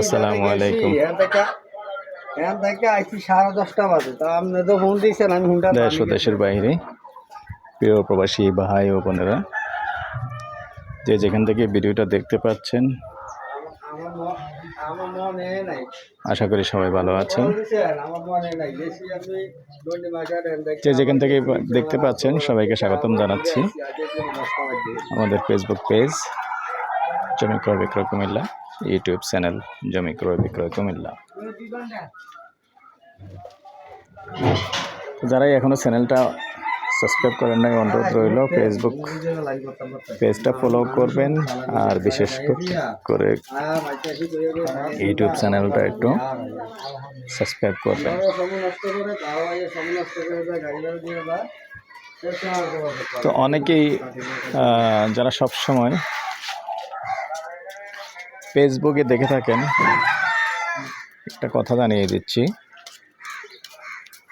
আসসালামু আলাইকুম। দেশ ও দেশের বাইরে। প্রিয় প্রবাসী ভাই ও বোনেরা যে যেখান থেকে ভিডিওটা দেখতে পাচ্ছেন আশা করি সবাই ভালো আছেন। যে যেখান থেকে দেখতে পাচ্ছেন সবাইকে স্বাগতম জানাচ্ছি। আমাদের ফেসবুক পেজ জমি ক্রয়, বিক্রয়, কুমিল্লা ইউটিউব চ্যানেল জমি ক্রয়, বিক্রয়, কুমিল্লা যারাই এখনও চ্যানেলটা সাবস্ক্রাইব করেন নাই, অনুরোধ রইল ফেসবুক পেজটা ফলো করবেন আর বিশেষ করে ইউটিউব চ্যানেলটা একটু সাবস্ক্রাইব করবেন। তো অনেকেই যারা সব সময় ফেসবুকে দেখে থাকেন। একটা কথা জানিয়ে দিচ্ছি।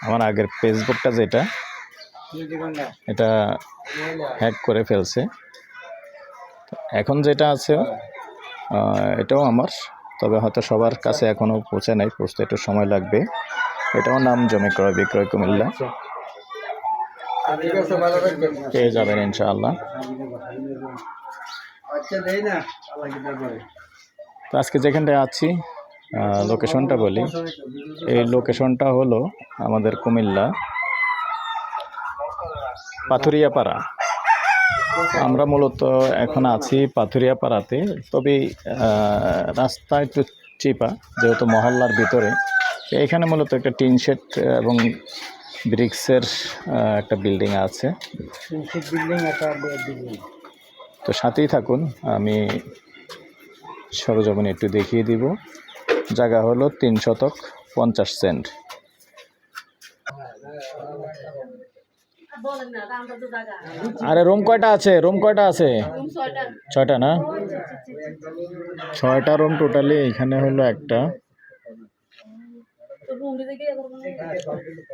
আমার আগের ফেসবুকটা যেটা এটা হ্যাক করে ফেলছে। এখন যেটা আছে এটাও আমার। তবে হয়তো সবার কাছে এখনও পৌঁছে নাই পৌঁছতে একটু সময় লাগবে। এটাও নাম জমি ক্রয় বিক্রয় কুমিল্লা। পেয়ে যাবেন ইনশাআল্লাহ। আচ্ছা, না, আল্লাহ। তো আজকে যেখানটায় আছি লোকেশনটা বলি। এই লোকেশনটা হলো আমাদের কুমিল্লা পাথুরিয়াপাড়া। আমরা মূলত এখন আছি পাথুরিয়াপাড়াতে তবে রাস্তা একটু চিপা যেহেতু মহল্লার ভিতরে। এখানে মূলত একটা টিন শেড এবং ব্রিক্সের একটা বিল্ডিং আছে। তো সাথেই থাকুন আমি সরজমিনে একটু দেখিয়ে দিব। জায়গা হলো তিন শতক পঞ্চাশ সেন্ট। আরে রুম কয়টা আছে? রুম কয়টা আছে? ছয়টা না? ছয়টা রুম টোটালি এখানে হলো একটা।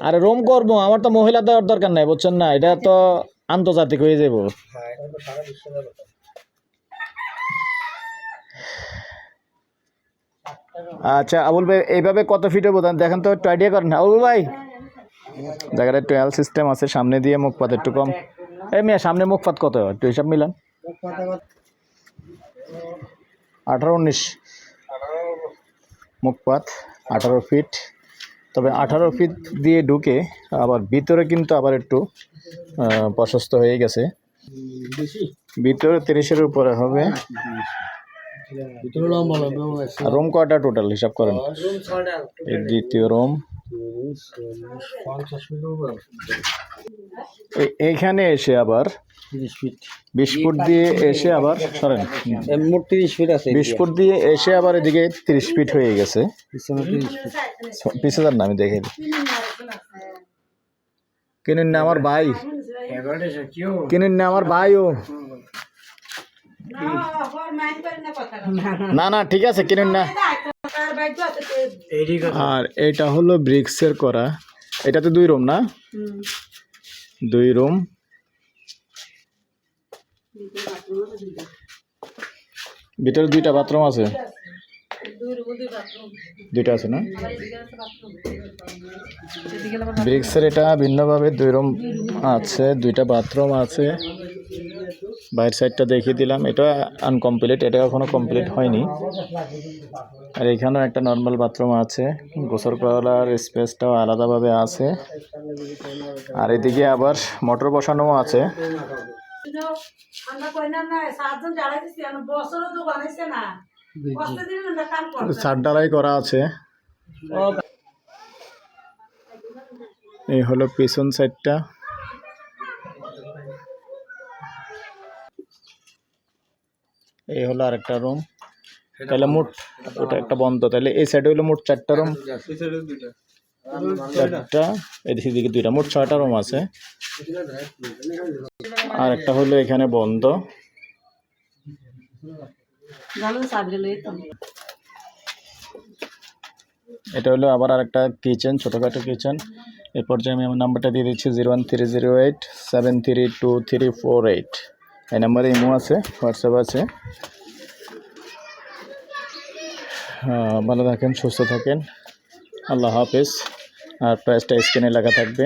আরে রুম করব, আমার তো মহিলা দরকার নাই, বুঝছেন না? এটা তো আন্তর্জাতিক হয়ে যাব হ্যাঁ এটা তো সারা বিশ্বের ব্যাপার। আচ্ছা আবুল ভাই, এইভাবে কত ফিট হব দেখেন তো, একটু আইডিয়া করেন। আবুল ভাই! জায়গাটা টুয়েল সিস্টেম আছে, সামনে দিয়ে মুখপাত একটু কম। এই মিয়া, সামনে মুখপাত কত? একটু হিসাব মিলান। আঠারো উনিশ। মুখপাত, আঠারো ফিট তবে আঠারো ফিট দিয়ে ঢুকে, আবার ভিতরে কিন্তু আবার একটু প্রশস্ত হয়ে গেছে। ভিতরে তিরিশের উপরে হবে। ভিতরে লম্বা লম্বা আর রুম কয়টা টোটাল হিসাব করেন। এই দ্বিতীয় রুম এইখানে এসে আবার ফিট বিশ ফুট দিয়ে এসে আবার সরেন। মোট তিরিশ ফিট আছে। বিশ ফুট দিয়ে এসে আবার এদিকে তিরিশ ফিট হয়ে গেছে। পিছনে পিছে যান না আমি দেখে দিই। কিনুন না আমার ভাই। সে না আমার ভাই ও না না ঠিক আছে কিনুন না। আর এটা হলো ব্রিক্সের করা। এটাতে দুই রুম না? দুই রুম। ভিতরে দুইটা বাথরুম আছে। দুইটা আছে না? ব্রিক্সের এটা ভিন্নভাবে দুই রুম আছে দুইটা বাথরুম আছে। বাইরের সাইডটা দেখিয়ে দিলাম। এটা আনকমপ্লিট এটা এখনও কমপ্লিট হয়নি। আর এখানেও একটা নর্মাল বাথরুম আছে। গোসল করার স্পেসটাও আলাদাভাবে আছে। আর এদিকে আবার মোটর বসানোও আছে। ছাদ ডালাই করা আছে। এই হলো পিছন সাইডটা এই হলো আরেকটা রুম তাহলে মোট ওটা একটা বন্ধ। তাহলে এই সাইডে হলো মোট চারটা রুম চারটা এদিকে দিকে দুইটা। মোট ছয়টা রুম আছে। আর একটা হলো এখানে বন্ধ। এটা হলো আবার আরেকটা কিচেন ছোটোখাটো কিচেন এরপর যে আমি আমার নাম্বারটা দিয়ে দিচ্ছি zero one three zero eight seven three two three four eight এই নাম্বারে ইমো আছে, হোয়াটসঅ্যাপ আছে। ভালো থাকেন, সুস্থ থাকেন। আল্লাহ হাফেজ। আর প্রাইসটা স্ক্রিনে লেখা থাকবে।